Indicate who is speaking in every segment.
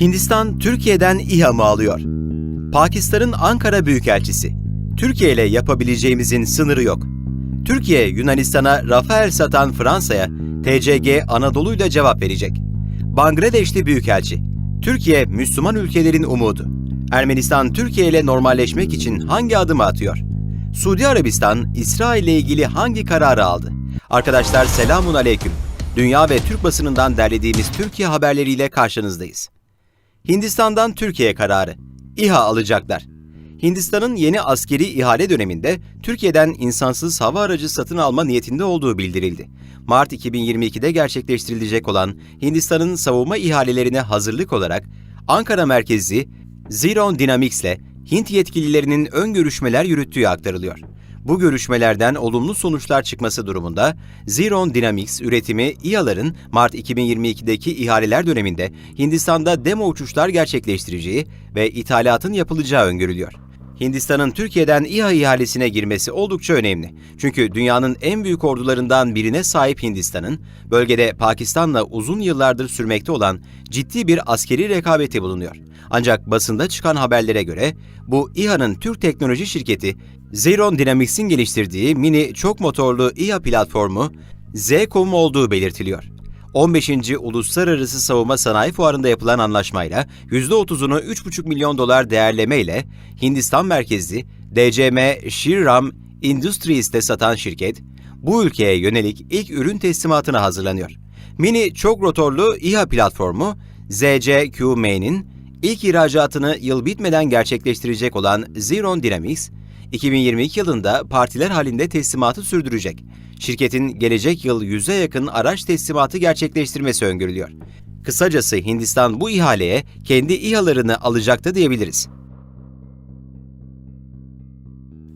Speaker 1: Hindistan Türkiye'den İHA mı alıyor? Pakistan'ın Ankara Büyükelçisi. Türkiye ile yapabileceğimizin sınırı yok. Türkiye, Yunanistan'a Rafael satan Fransa'ya TCG Anadolu'yla cevap verecek. Bangladeşli Büyükelçi. Türkiye, Müslüman ülkelerin umudu. Ermenistan, Türkiye ile normalleşmek için hangi adımı atıyor? Suudi Arabistan, İsrail ile ilgili hangi kararı aldı? Arkadaşlar selamun aleyküm. Dünya ve Türk basınından derlediğimiz Türkiye haberleriyle karşınızdayız. Hindistan'dan Türkiye kararı. İHA alacaklar. Hindistan'ın yeni askeri ihale döneminde Türkiye'den insansız hava aracı satın alma niyetinde olduğu bildirildi. Mart 2022'de gerçekleştirilecek olan Hindistan'ın savunma ihalelerine hazırlık olarak Ankara merkezli Ziron Dynamics ile Hint yetkililerinin ön görüşmeler yürüttüğü aktarılıyor. Bu görüşmelerden olumlu sonuçlar çıkması durumunda Ziron Dynamics üretimi İHA'ların Mart 2022'deki ihaleler döneminde Hindistan'da demo uçuşlar gerçekleştireceği ve ithalatın yapılacağı öngörülüyor. Hindistan'ın Türkiye'den İHA ihalesine girmesi oldukça önemli. Çünkü dünyanın en büyük ordularından birine sahip Hindistan'ın, bölgede Pakistan'la uzun yıllardır sürmekte olan ciddi bir askeri rekabeti bulunuyor. Ancak basında çıkan haberlere göre bu İHA'nın Türk teknoloji şirketi Zeron Dynamics'in geliştirdiği mini çok motorlu İHA platformu ZCOM olduğu belirtiliyor. 15. Uluslararası Savunma Sanayi Fuarı'nda yapılan anlaşmayla %30'unu 3,5 milyon dolar değerlemeyle Hindistan merkezli DCM Shriram Industries'te satan şirket, bu ülkeye yönelik ilk ürün teslimatına hazırlanıyor. Mini çok rotorlu İHA platformu ZCQM'nin ilk ihracatını yıl bitmeden gerçekleştirecek olan Zeron Dynamics, 2022 yılında partiler halinde teslimatı sürdürecek. Şirketin gelecek yıl 100'e yakın araç teslimatı gerçekleştirmesi öngörülüyor. Kısacası Hindistan bu ihaleye kendi İHA'larını alacaktı diyebiliriz.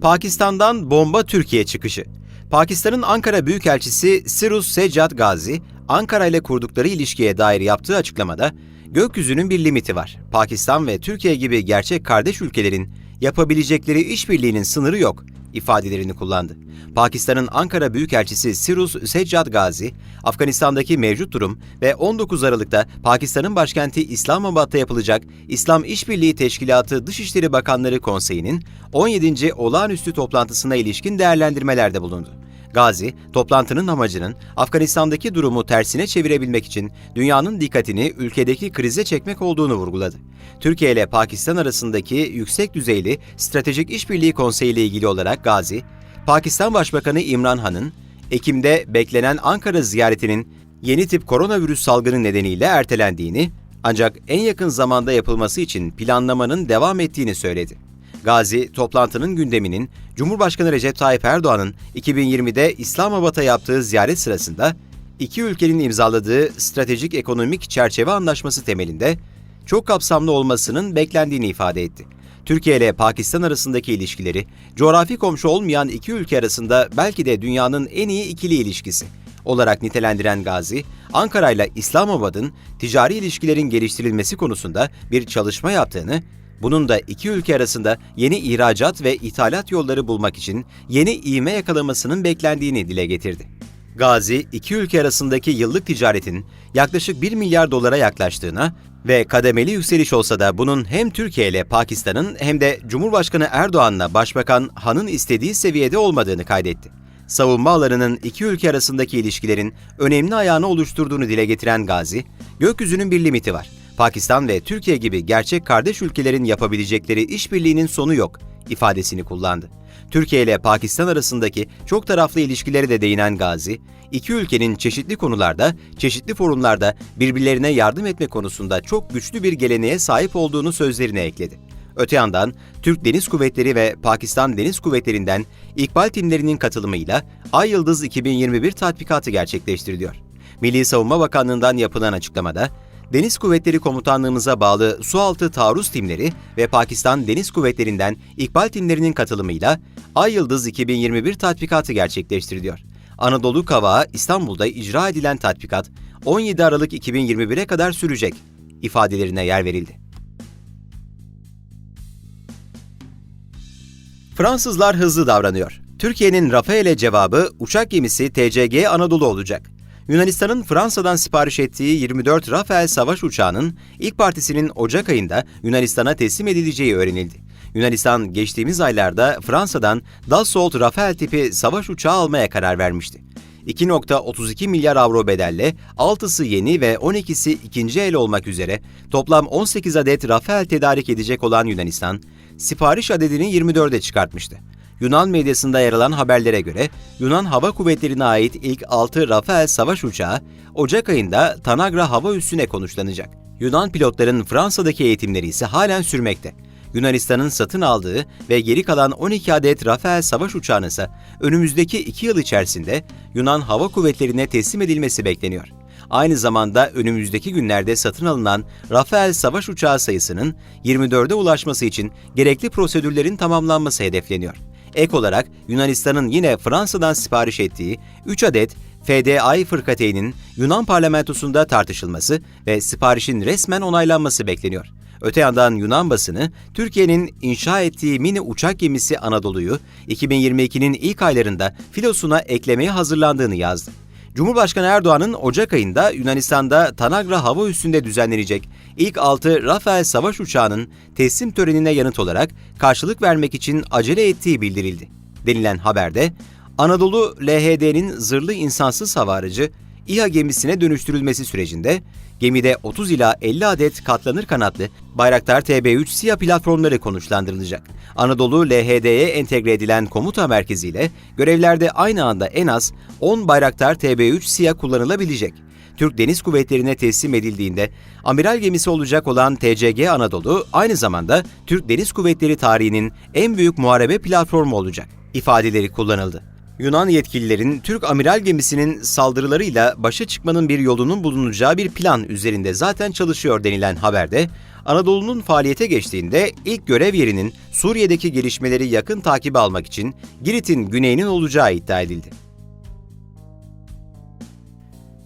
Speaker 1: Pakistan'dan bomba Türkiye çıkışı. Pakistan'ın Ankara Büyükelçisi Sirus Seccat Gazi, Ankara ile kurdukları ilişkiye dair yaptığı açıklamada, gökyüzünün bir limiti var. Pakistan ve Türkiye gibi gerçek kardeş ülkelerin yapabilecekleri işbirliğinin sınırı yok ifadelerini kullandı. Pakistan'ın Ankara Büyükelçisi Sirus Seccat Gazi, Afganistan'daki mevcut durum ve 19 Aralık'ta Pakistan'ın başkenti İslamabad'da yapılacak İslam İşbirliği Teşkilatı Dışişleri Bakanları Konseyi'nin 17. olağanüstü toplantısına ilişkin değerlendirmelerde bulundu. Gazi, toplantının amacının Afganistan'daki durumu tersine çevirebilmek için dünyanın dikkatini ülkedeki krize çekmek olduğunu vurguladı. Türkiye ile Pakistan arasındaki yüksek düzeyli Stratejik İşbirliği Konseyi ile ilgili olarak Gazi, Pakistan Başbakanı İmran Han'ın Ekim'de beklenen Ankara ziyaretinin yeni tip koronavirüs salgını nedeniyle ertelendiğini ancak en yakın zamanda yapılması için planlamanın devam ettiğini söyledi. Gazi, toplantının gündeminin Cumhurbaşkanı Recep Tayyip Erdoğan'ın 2020'de İslamabad'a yaptığı ziyaret sırasında iki ülkenin imzaladığı stratejik ekonomik çerçeve anlaşması temelinde çok kapsamlı olmasının beklendiğini ifade etti. Türkiye ile Pakistan arasındaki ilişkileri, coğrafi komşu olmayan iki ülke arasında belki de dünyanın en iyi ikili ilişkisi olarak nitelendiren Gazi, Ankara ile İslamabad'ın ticari ilişkilerin geliştirilmesi konusunda bir çalışma yaptığını, bunun da iki ülke arasında yeni ihracat ve ithalat yolları bulmak için yeni ivme yakalamasının beklendiğini dile getirdi. Gazi, iki ülke arasındaki yıllık ticaretin yaklaşık 1 milyar dolara yaklaştığına ve kademeli yükseliş olsa da bunun hem Türkiye ile Pakistan'ın hem de Cumhurbaşkanı Erdoğan'la Başbakan Han'ın istediği seviyede olmadığını kaydetti. Savunma alanının iki ülke arasındaki ilişkilerin önemli ayağını oluşturduğunu dile getiren Gazi, gökyüzünün bir limiti var. Pakistan ve Türkiye gibi gerçek kardeş ülkelerin yapabilecekleri işbirliğinin sonu yok ifadesini kullandı. Türkiye ile Pakistan arasındaki çok taraflı ilişkileri de değinen Gazi, iki ülkenin çeşitli konularda, çeşitli forumlarda birbirlerine yardım etme konusunda çok güçlü bir geleneğe sahip olduğunu sözlerine ekledi. Öte yandan Türk Deniz Kuvvetleri ve Pakistan Deniz Kuvvetleri'nden İkbal timlerinin katılımıyla Ay Yıldız 2021 tatbikatı gerçekleştiriliyor. Milli Savunma Bakanlığı'ndan yapılan açıklamada, Deniz Kuvvetleri Komutanlığımıza bağlı sualtı taarruz timleri ve Pakistan Deniz Kuvvetleri'nden İkbal timlerinin katılımıyla Ay Yıldız 2021 tatbikatı gerçekleştiriliyor. Anadolu Kavağı İstanbul'da icra edilen tatbikat 17 Aralık 2021'e kadar sürecek ifadelerine yer verildi. Fransızlar hızlı davranıyor. Türkiye'nin Rafael'e cevabı uçak gemisi TCG Anadolu olacak. Yunanistan'ın Fransa'dan sipariş ettiği 24 Rafael savaş uçağının ilk partisinin Ocak ayında Yunanistan'a teslim edileceği öğrenildi. Yunanistan geçtiğimiz aylarda Fransa'dan Dassault Rafael tipi savaş uçağı almaya karar vermişti. 2.32 milyar avro bedelle 6'sı yeni ve 12'si ikinci el olmak üzere toplam 18 adet Rafael tedarik edecek olan Yunanistan, sipariş adedini 24'e çıkartmıştı. Yunan medyasında yer alan haberlere göre Yunan Hava Kuvvetleri'ne ait ilk 6 Rafael savaş uçağı Ocak ayında Tanagra hava üssüne konuşlanacak. Yunan pilotların Fransa'daki eğitimleri ise halen sürmekte. Yunanistan'ın satın aldığı ve geri kalan 12 adet Rafael savaş uçağının ise önümüzdeki 2 yıl içerisinde Yunan Hava Kuvvetleri'ne teslim edilmesi bekleniyor. Aynı zamanda önümüzdeki günlerde satın alınan Rafael savaş uçağı sayısının 24'e ulaşması için gerekli prosedürlerin tamamlanması hedefleniyor. Ek olarak Yunanistan'ın yine Fransa'dan sipariş ettiği 3 adet FDI fırkateyninin Yunan parlamentosunda tartışılması ve siparişin resmen onaylanması bekleniyor. Öte yandan Yunan basını, Türkiye'nin inşa ettiği mini uçak gemisi Anadolu'yu 2022'nin ilk aylarında filosuna eklemeye hazırlandığını yazdı. Cumhurbaşkanı Erdoğan'ın Ocak ayında Yunanistan'da Tanagra hava üssünde düzenlenecek ilk 6 Rafael savaş uçağının teslim törenine yanıt olarak karşılık vermek için acele ettiği bildirildi. Denilen haberde, Anadolu LHD'nin zırhlı insansız hava aracı İHA gemisine dönüştürülmesi sürecinde gemide 30 ila 50 adet katlanır kanatlı Bayraktar TB3 SİHA platformları konuşlandırılacak. Anadolu LHD'ye entegre edilen komuta merkeziyle görevlerde aynı anda en az 10 Bayraktar TB3 SİHA kullanılabilecek. Türk Deniz Kuvvetleri'ne teslim edildiğinde amiral gemisi olacak olan TCG Anadolu aynı zamanda Türk Deniz Kuvvetleri tarihinin en büyük muharebe platformu olacak ifadeleri kullanıldı. Yunan yetkililerin Türk amiral gemisinin saldırılarıyla başa çıkmanın bir yolunun bulunacağı bir plan üzerinde zaten çalışıyor denilen haberde, Anadolu'nun faaliyete geçtiğinde ilk görev yerinin Suriye'deki gelişmeleri yakın takibe almak için Girit'in güneyinin olacağı iddia edildi.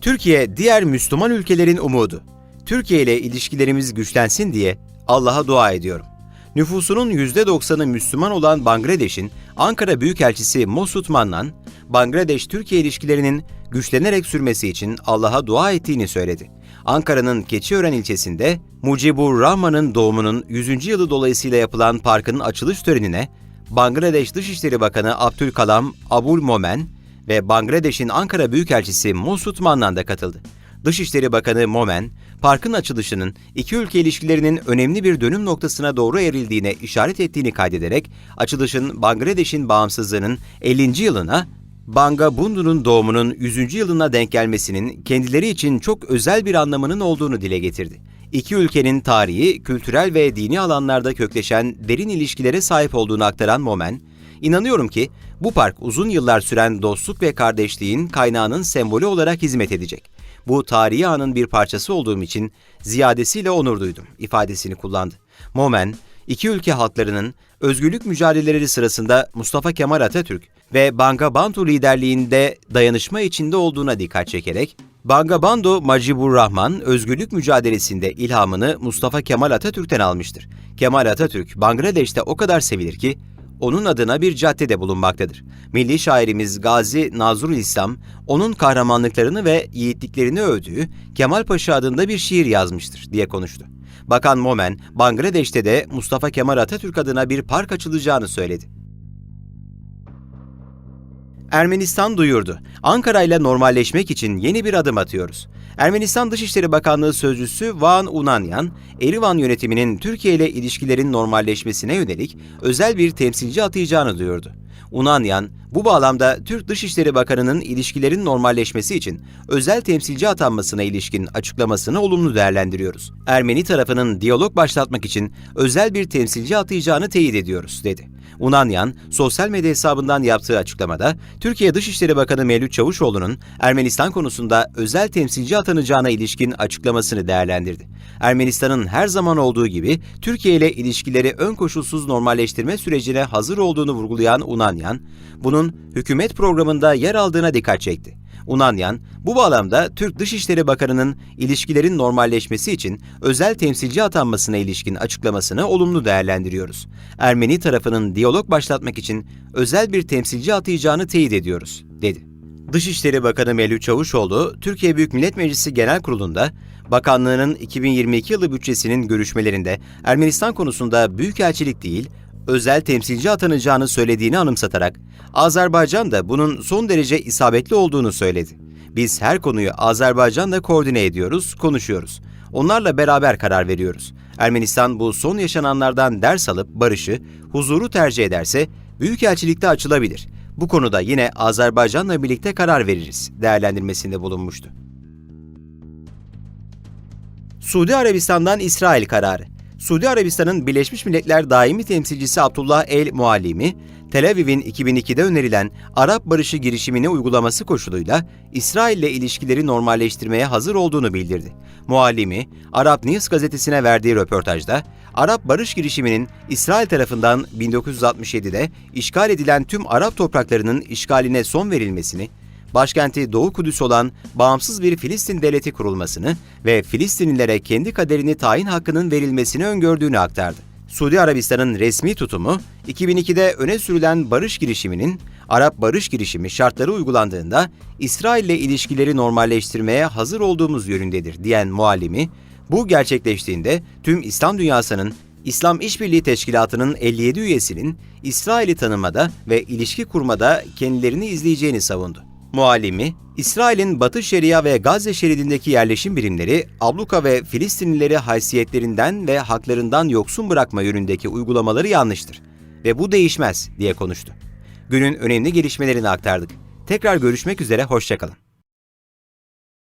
Speaker 1: Türkiye diğer Müslüman ülkelerin umudu. Türkiye ile ilişkilerimiz güçlensin diye Allah'a dua ediyorum. Nüfusunun %90'ı Müslüman olan Bangladeş'in Ankara Büyükelçisi Mosut Mannan, Bangladeş-Türkiye ilişkilerinin güçlenerek sürmesi için Allah'a dua ettiğini söyledi. Ankara'nın Keçiören ilçesinde Mucibur Rahman'ın doğumunun 100. yılı dolayısıyla yapılan parkın açılış törenine Bangladeş Dışişleri Bakanı Abdülkalam Abul Momen ve Bangladeş'in Ankara Büyükelçisi Mosut Mannan da katıldı. Dışişleri Bakanı Momen, parkın açılışının iki ülke ilişkilerinin önemli bir dönüm noktasına doğru erildiğine işaret ettiğini kaydederek, açılışın Bangladeş'in bağımsızlığının 50. yılına, Bangabundu'nun doğumunun 100. yılına denk gelmesinin kendileri için çok özel bir anlamının olduğunu dile getirdi. İki ülkenin tarihi, kültürel ve dini alanlarda kökleşen derin ilişkilere sahip olduğunu aktaran Momen, İnanıyorum ki bu park uzun yıllar süren dostluk ve kardeşliğin kaynağının sembolü olarak hizmet edecek. Bu tarihi anın bir parçası olduğum için ziyadesiyle onur duydum ifadesini kullandı. Momen, iki ülke halklarının özgürlük mücadeleleri sırasında Mustafa Kemal Atatürk ve Bangabantu liderliğinde dayanışma içinde olduğuna dikkat çekerek, Bangabando Macibur Rahman özgürlük mücadelesinde ilhamını Mustafa Kemal Atatürk'ten almıştır. Kemal Atatürk Bangladeş'te o kadar sevilir ki onun adına bir caddede bulunmaktadır. Milli şairimiz Gazi Nazrul İslam, onun kahramanlıklarını ve yiğitliklerini övdüğü Kemal Paşa adında bir şiir yazmıştır diye konuştu. Bakan Momen, Bangladeş'te de Mustafa Kemal Atatürk adına bir park açılacağını söyledi. Ermenistan duyurdu. Ankara ile normalleşmek için yeni bir adım atıyoruz. Ermenistan Dışişleri Bakanlığı Sözcüsü Van Unanyan, Erivan yönetiminin Türkiye ile ilişkilerin normalleşmesine yönelik özel bir temsilci atayacağını duyurdu. Unanyan, bu bağlamda Türk Dışişleri Bakanı'nın ilişkilerin normalleşmesi için özel temsilci atanmasına ilişkin açıklamasını olumlu değerlendiriyoruz. Ermeni tarafının diyalog başlatmak için özel bir temsilci atayacağını teyit ediyoruz, dedi. Unanyan, sosyal medya hesabından yaptığı açıklamada, Türkiye Dışişleri Bakanı Mevlüt Çavuşoğlu'nun Ermenistan konusunda özel temsilci atanacağına ilişkin açıklamasını değerlendirdi. Ermenistan'ın her zaman olduğu gibi Türkiye ile ilişkileri ön koşulsuz normalleştirme sürecine hazır olduğunu vurgulayan Unanyan, bunun hükümet programında yer aldığına dikkat çekti. Unanyan, bu bağlamda Türk Dışişleri Bakanı'nın ilişkilerin normalleşmesi için özel temsilci atanmasına ilişkin açıklamasını olumlu değerlendiriyoruz. Ermeni tarafının diyalog başlatmak için özel bir temsilci atayacağını teyit ediyoruz, dedi. Dışişleri Bakanı Mevlüt Çavuşoğlu, Türkiye Büyük Millet Meclisi Genel Kurulu'nda bakanlığının 2022 yılı bütçesinin görüşmelerinde Ermenistan konusunda büyükelçilik değil, özel temsilci atanacağını söylediğini anımsatarak, Azerbaycan da bunun son derece isabetli olduğunu söyledi. Biz her konuyu Azerbaycan'la koordine ediyoruz, konuşuyoruz. Onlarla beraber karar veriyoruz. Ermenistan bu son yaşananlardan ders alıp barışı, huzuru tercih ederse Büyükelçilikte açılabilir. Bu konuda yine Azerbaycan'la birlikte karar veririz değerlendirmesinde bulunmuştu. Suudi Arabistan'dan İsrail kararı. Suudi Arabistan'ın Birleşmiş Milletler Daimi Temsilcisi Abdullah El Muallimi, Tel Aviv'in 2002'de önerilen Arap Barışı girişimini uygulaması koşuluyla İsrail ile ilişkileri normalleştirmeye hazır olduğunu bildirdi. Muallimi, Arap News gazetesine verdiği röportajda, Arap barış girişiminin İsrail tarafından 1967'de işgal edilen tüm Arap topraklarının işgaline son verilmesini, başkenti Doğu Kudüs olan bağımsız bir Filistin devleti kurulmasını ve Filistinlilere kendi kaderini tayin hakkının verilmesini öngördüğünü aktardı. Suudi Arabistan'ın resmi tutumu, 2002'de öne sürülen barış girişiminin Arap barış girişimi şartları uygulandığında İsrail ile ilişkileri normalleştirmeye hazır olduğumuz yönündedir diyen muallimi, bu gerçekleştiğinde tüm İslam dünyasının İslam İşbirliği Teşkilatı'nın 57 üyesinin İsrail'i tanımada ve ilişki kurmada kendilerini izleyeceğini savundu. Muallimi, İsrail'in Batı Şeria ve Gazze şeridindeki yerleşim birimleri, abluka ve Filistinlileri haysiyetlerinden ve haklarından yoksun bırakma yönündeki uygulamaları yanlıştır ve bu değişmez diye konuştu. Günün önemli gelişmelerini aktardık. Tekrar görüşmek üzere, hoşçakalın.